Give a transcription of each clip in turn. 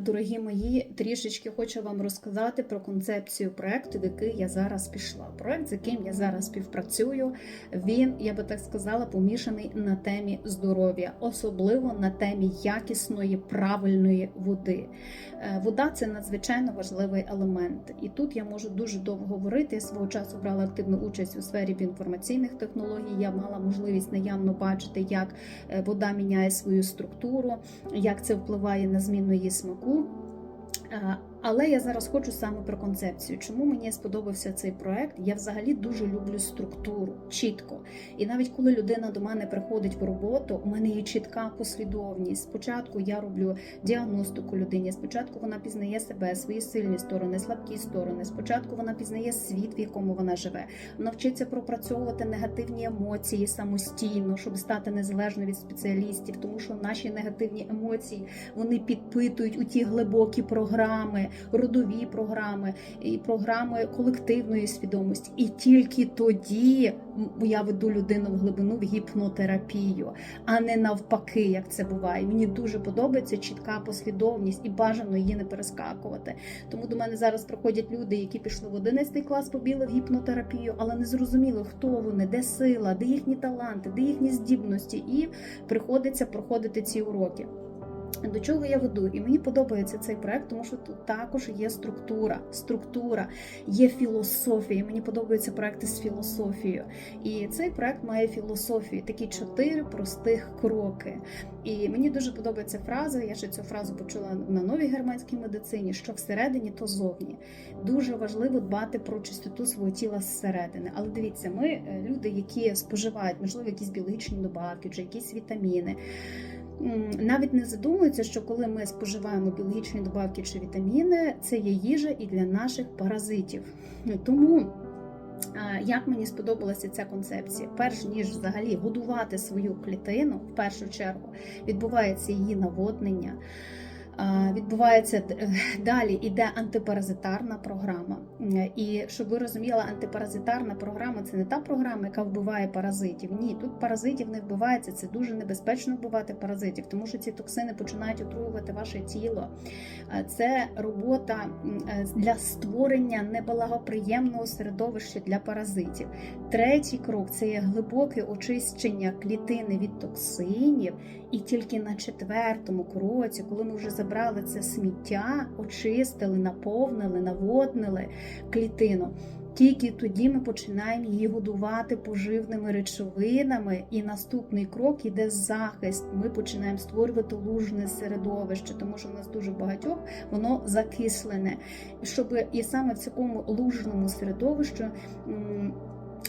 Дорогі мої, трішечки хочу вам розказати про концепцію проекту, в який я зараз пішла. Проект, з яким я зараз співпрацюю, він, я би так сказала, помішаний на темі здоров'я, особливо на темі якісної правильної води. Е, Вода це надзвичайно важливий елемент, і тут я можу дуже довго говорити. Я свого часу брала активну участь у сфері інформаційних технологій. Я мала можливість наявно бачити, як е, вода міняє свою структуру, як це впливає на зміну її смаку. cu Але я зараз хочу саме про концепцію. Чому мені сподобався цей проект? Я взагалі дуже люблю структуру, чітко. І навіть коли людина до мене приходить в роботу, у мене є чітка послідовність. Спочатку я роблю діагностику людині. Спочатку вона пізнає себе, свої сильні сторони, слабкі сторони. Спочатку вона пізнає світ, в якому вона живе. Вона вчиться пропрацьовувати негативні емоції самостійно, щоб стати незалежною від спеціалістів, тому що наші негативні емоції вони підпитують у ті глибокі програми, родові програми і програми колективної свідомості. І тільки тоді я веду людину в глибину в гіпнотерапію, а не навпаки, як це буває. Мені дуже подобається чітка послідовність і бажано її не перескакувати. Тому до мене зараз приходять люди, які пішли в 11 клас, побіли в гіпнотерапію, але не зрозуміло, хто вони, де сила, де їхні таланти, де їхні здібності, і приходиться проходити ці уроки. До чого я веду? І мені подобається цей проект, тому що тут також є структура, структура, є філософія. Мені подобаються проекти з філософією. І цей проект має філософію, такі чотири простих кроки. І мені дуже подобається фраза. Я ще цю фразу почула на новій германській медицині: що всередині, то зовні. Дуже важливо дбати про чистоту свого тіла зсередини. Але дивіться, ми е, люди, які споживають, можливо, якісь біологічні добавки чи якісь вітаміни навіть не задумуються, що коли ми споживаємо біологічні добавки чи вітаміни, це є їжа і для наших паразитів. Тому. Як мені сподобалася ця концепція, перш ніж взагалі годувати свою клітину, в першу чергу відбувається її наводнення, відбувається далі іде антипаразитарна програма. І щоб ви розуміли, антипаразитарна програма це не та програма, яка вбиває паразитів. Ні, тут паразитів не вбивається. Це дуже небезпечно вбивати паразитів, тому що ці токсини починають отруювати ваше тіло. Це робота е, для створення неблагоприємного середовища для паразитів. Третій крок це є глибоке очищення клітини від токсинів. І тільки на четвертому кроці, коли ми вже забрали це сміття, очистили, наповнили, наводнили клітину. Тільки тоді ми починаємо її годувати поживними речовинами, і наступний крок іде захист. Ми починаємо створювати лужне середовище, тому що в нас дуже багатьох воно закислене. Щоб і саме в цьому лужному середовищі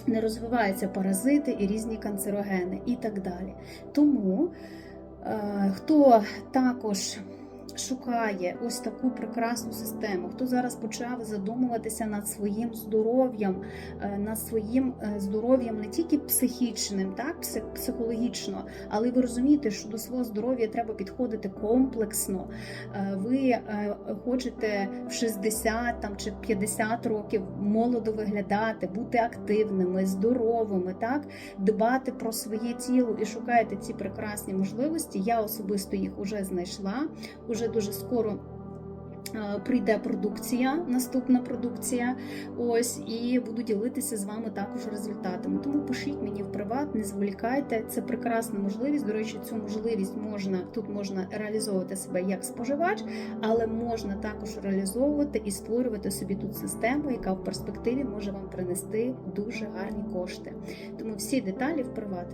не розвиваються паразити і різні канцерогени, і так далі. Тому е, хто також шукає ось таку прекрасну систему, хто зараз почав задумуватися над своїм здоров'ям, е, над своїм е, здоров'ям не тільки психічним, так, психологічно, але ви розумієте, що до свого здоров'я треба підходити комплексно. Е, Ви хочете в 60 там, чи 50 років молодо виглядати, бути активними, здоровими, так, дбати про своє тіло і шукаєте ці прекрасні можливості. Я особисто їх вже знайшла. Уже дуже скоро. е, Прийде продукція, наступна продукція. Ось і буду ділитися з вами також результатами. Тому пишіть мені в приват, не зволікайте. Це прекрасна можливість. До речі, цю можливість можна тут можна реалізовувати себе як споживач, але можна також реалізовувати і створювати собі тут систему, яка в перспективі може вам принести дуже гарні кошти. Тому всі деталі в приват.